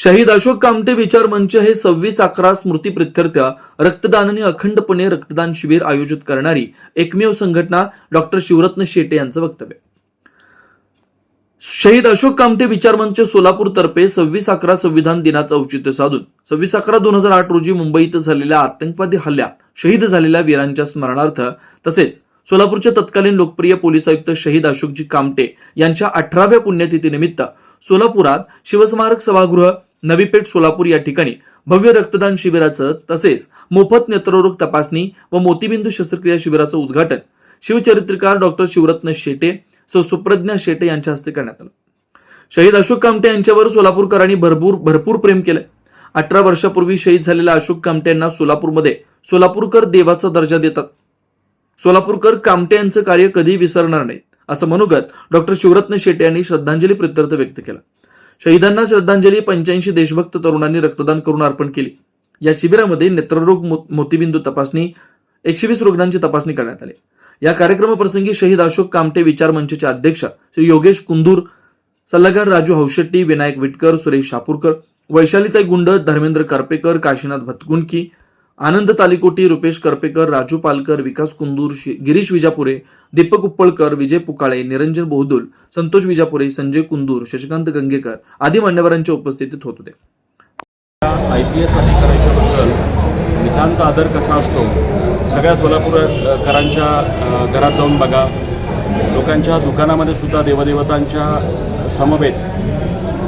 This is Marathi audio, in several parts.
शहीद अशोक कामटे विचार मंच हे सव्वीस अकरा स्मृती प्रित्यर्थ रक्तदान आणि अखंडपणे रक्तदान शिबिर आयोजित करणारी एकमेव संघटना डॉक्टर शिवरत्न शेटे यांचं वक्तव्य. शहीद अशोक कामटे विचार मंच सोलापूर तर्फे सव्वीस अकरा संविधान दिनाचं औचित्य साधून सव्वीस अकरा दोन हजार आठ रोजी मुंबईत झालेल्या आतंकवादी हल्ल्यात शहीद झालेल्या वीरांच्या स्मरणार्थ तसेच सोलापूरचे तत्कालीन लोकप्रिय पोलीस आयुक्त शहीद अशोकजी कामटे यांच्या अठराव्या पुण्यतिथीनिमित्त सोलापुरात शिवस्मारक सभागृह नवी पेठ सोलापूर या ठिकाणी भव्य रक्तदान शिबिराचं तसेच मोफत नेत्ररोग तपासणी व मोतीबिंदू शस्त्रक्रिया शिबिराचं उद्घाटन. शिवचरित्रकार डॉक्टर शिवरत्न शेटे सौ सुप्रज्ञा शेटे यांच्या हस्ते करण्यात आलं. शहीद अशोक कामटे यांच्यावर सोलापूरकरांनी भरपूर भरपूर प्रेम केलं. अठरा वर्षापूर्वी शहीद झालेल्या अशोक कामटे यांना सोलापूरमध्ये सोलापूरकर देवाचा दर्जा देतात. सोलापूरकर कामटे यांचं कार्य कधी विसरणार नाही असं मनोगत डॉक्टर शिवरत्न शेटे यांनी श्रद्धांजली प्रत्यर्थ व्यक्त केला. शहीदांना श्रद्धांजली पंच्याऐंशी देशभक्त तरुणांनी रक्तदान करून अर्पण केली. या शिबिरामध्ये नेत्ररोग मो- मोतीबिंदू तपासणी एकशे वीस रुग्णांची तपासणी करण्यात आली. या कार्यक्रमाप्रसंगी शहीद अशोक कामटे विचार मंचचे अध्यक्ष श्री योगेश कुंदूर सल्लागार राजू हौशेट्टी विनायक विटकर सुरेश शापूरकर वैशालीताई गुंड धर्मेंद्र करपेकर काशीनाथ भतकुणकी आनंद तालिकोटी रुपेश करपेकर राजू पालकर विकास कुंदूर गिरीश विजापुरे दीपक उप्पळकर विजय पुकाळे निरंजन बोहदुल संतोष विजापुरे संजय कुंदूर शशिकांत गंगेकर आदी मान्यवरांच्या उपस्थितीत होत होते. आय पी एस अधिकाऱ्याच्याबद्दल नितांत आदर कसा असतो? सगळ्या सोलापूरकरांच्या घरात जाऊन बघा. लोकांच्या दुकानामध्ये सुद्धा देवदेवतांच्या समवेत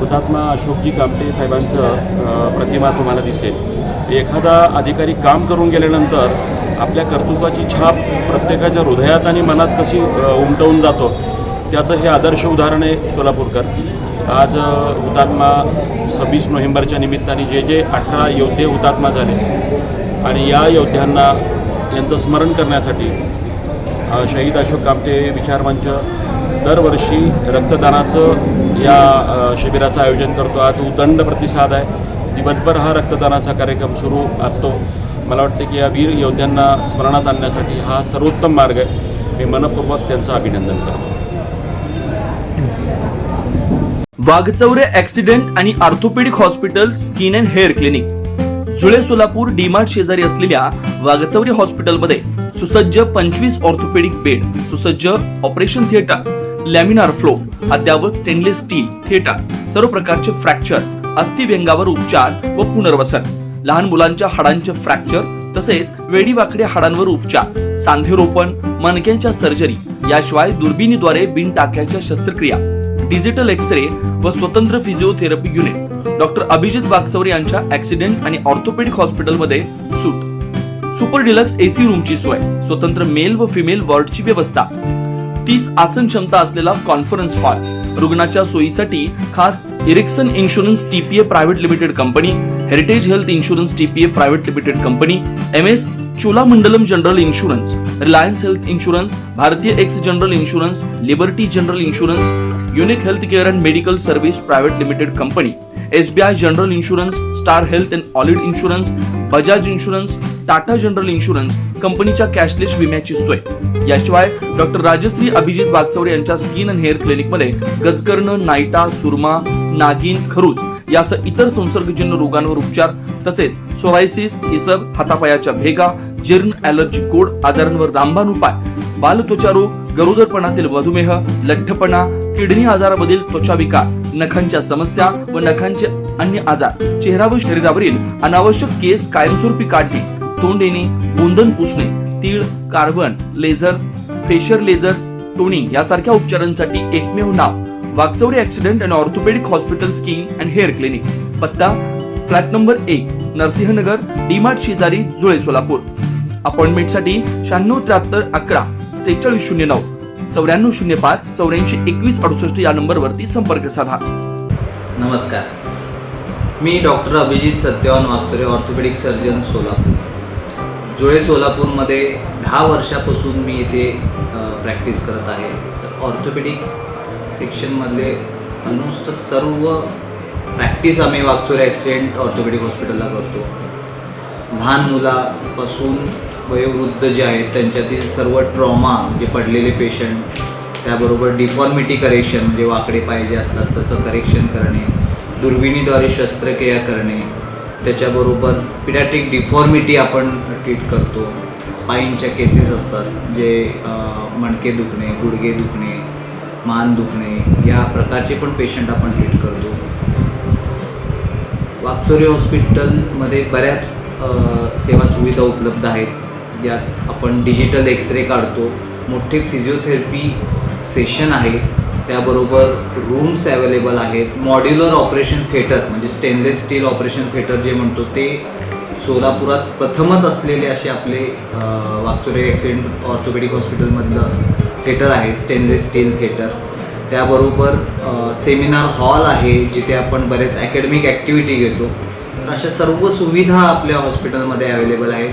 हुतात्मा अशोकजी कामटे साहेबांचं प्रतिमा तुम्हाला दिसेल. एखादा अधिकारी काम करून गेल्यानंतर आपल्या कर्तृत्वाची छाप प्रत्येकाच्या हृदयात आणि मनात कशी उमटवून जातो त्याचं हे आदर्श उदाहरण आहे सोलापूरकर. आज हुतात्मा सव्वीस नोव्हेंबरच्या निमित्ताने जे जे अठरा योद्धे हुतात्मा झाले आणि या योद्ध्यांना यांचं स्मरण करण्यासाठी शहीद अशोक कामते विचारमंच दरवर्षी रक्तदानाचं या शिबिराचं आयोजन करतो. आज उदंड प्रतिसाद आहे. दिवसभर हा रक्तदानाचा कार्यक्रम सुरू असतो. मला वाटतं की या वीर योद्ध्यांना स्मरणात आणण्यासाठी हा सर्वोत्तम मार्ग आहे. मी मनपूर्वक त्यांचं अभिनंदन करतो. वाघचौरे ऍक्सिडेंट आणि orthopaedic hospital skin and hair clinic. जुळे सोलापूर डीमार्ट शेजारी असलेल्या वाघचौरे हॉस्पिटलमध्ये सुसज्ज पंचवीस ऑर्थोपेडिक बेड सुसज्ज ऑपरेशन थिएटर लॅमिनार फ्लो अद्यावत स्टेनलेस स्टील थिएटर सर्व प्रकारचे फ्रॅक्चर अस्थिव्यंगावर उपचार व पुनर्वसन लहान मुलांच्या हाडांचे फ्रॅक्चर तसेच वेडीवाकड्या हाडांवर उपचार सांधेरोपण मणक्यांच्या सर्जरी याशिवाय दुर्बिणीद्वारे बिन टाक्याच्या शस्त्रक्रिया डिजिटल एक्स रे व स्वतंत्र physiotherapy unit doctor Abhijit Waghchaure यांच्या ऍक्सिडेंट आणि ऑर्थोपेडिक हॉस्पिटलमध्ये सूट सुपर डिलक्स एसी रूमची सोय स्वतंत्र मेल व फिमेल वॉर्डची व्यवस्था. तीस आसन क्षमता असलेला कॉन्फरन्स हॉल रुग्णाच्या सोयीसाठी खास Ericson insurance TPA private limited company heritage health insurance TPA private limited company M S Cholamandalam general insurance Reliance health insurance Bharti AXA general insurance Liberty general insurance unique health care and medical service private limited company SBI general insurance Star health and allied insurance Bajaj insurance Tata general insurance कंपनीच्या कॅशलेस विम्याची सोय. याशिवाय डॉक्टर राजश्री अभिजित वागचौरे यांच्या स्किन अँड हेअर क्लिनिकमध्ये गजकर्ण नायटा सुरमा नागिन खरूज यासह इतर संसर्गजन्य रोगांवर उपचार तसेच सोरायसिस इसब हातापायाच्या भेगा जीर्ण ऍलर्जी कोड आजारांवर रामबाण उपाय बालत्वचा रोग गरोदरपणातील मधुमेह लठ्ठपणा किडनी आजारामधील त्वचा विकार नखांच्या समस्या व नखांचे अन्य आजार चेहरा व शरीरावरील अनावश्यक केस कायमस्वरूपी काढणे तोंड येणे गोंधन पुसणे तीळ carbon laser facial laser toning यासारख्या उपचारांसाठी एकमेव नाव. Waghchaure accident and orthopaedic hospital skin and hair clinic. पत्ता फ्लॅट नंबर एक नरसिंहनगर डीमार्ट शेजारी जुळे सोलापूर. अपॉइंटमेंटसाठी शहाण्णव त्र्याहत्तर अकरा त्रेचाळीस शून्य नऊ चौऱ्याण्णव शून्य पाच चौऱ्याऐंशी एकवीस अडुसष्ट या नंबरवरती संपर्क साधा. नमस्कार. मी doctor Abhijit Satyavan Waghchaure orthopaedic surgeon Solapur. Jule सोलापूरमध्ये दहा वर्षापासून मी इथे प्रॅक्टिस करत आहे. तर ऑर्थोपेडिक सेक्शनमधले ऑलमोस्ट सर्व प्रॅक्टिस आम्ही वागचोरे ॲक्सिडेंट ऑर्थोपेडिक हॉस्पिटलला करतो. लहान मुलापासून वयोवृद्ध जे आहेत त्यांच्यातील सर्व ट्रॉमा जे पडलेले पेशंट त्याबरोबर डिफॉर्मिटी करेक्शन म्हणजे वाकडे पाय जे असतात त्याचं करेक्शन करणे दुर्बिणीद्वारे शस्त्रक्रिया करणे त्याच्याबरोबर पिडॅट्रिक डिफॉर्मिटी आपण ट्रीट करतो. स्पाईनच्या केसेस असतात जे मणके दुखणे गुडघे दुखणे मान दुखणे या प्रकारचे पण पेशंट आपण ट्रीट करतो. वाकचोरी हॉस्पिटलमध्ये बऱ्याच सेवा सुविधा उपलब्ध आहेत. ज्यात आपण डिजिटल एक्सरे काढतो. मोठे फिजिओथेरपी सेशन आहे. त्याबरोबर रूम्स अवेलेबल आहेत. मॉड्युलर ऑपरेशन थिएटर म्हणजे स्टेनलेस स्टील ऑपरेशन थिएटर जे म्हणतो ते सोलापुरात प्रथमच असलेले असे आपले अ, वाकचोरे ॲक्सिडेंट ऑर्थोपेडिक हॉस्पिटलमधलं थिएटर आहे स्टेनलेस स्टील थिएटर. त्याबरोबर सेमिनार हॉल आहे जिथे आपण बरेच अकॅडमिक ॲक्टिव्हिटी घेतो. अशा सर्व सुविधा आपल्या हॉस्पिटलमध्ये अवेलेबल आहेत.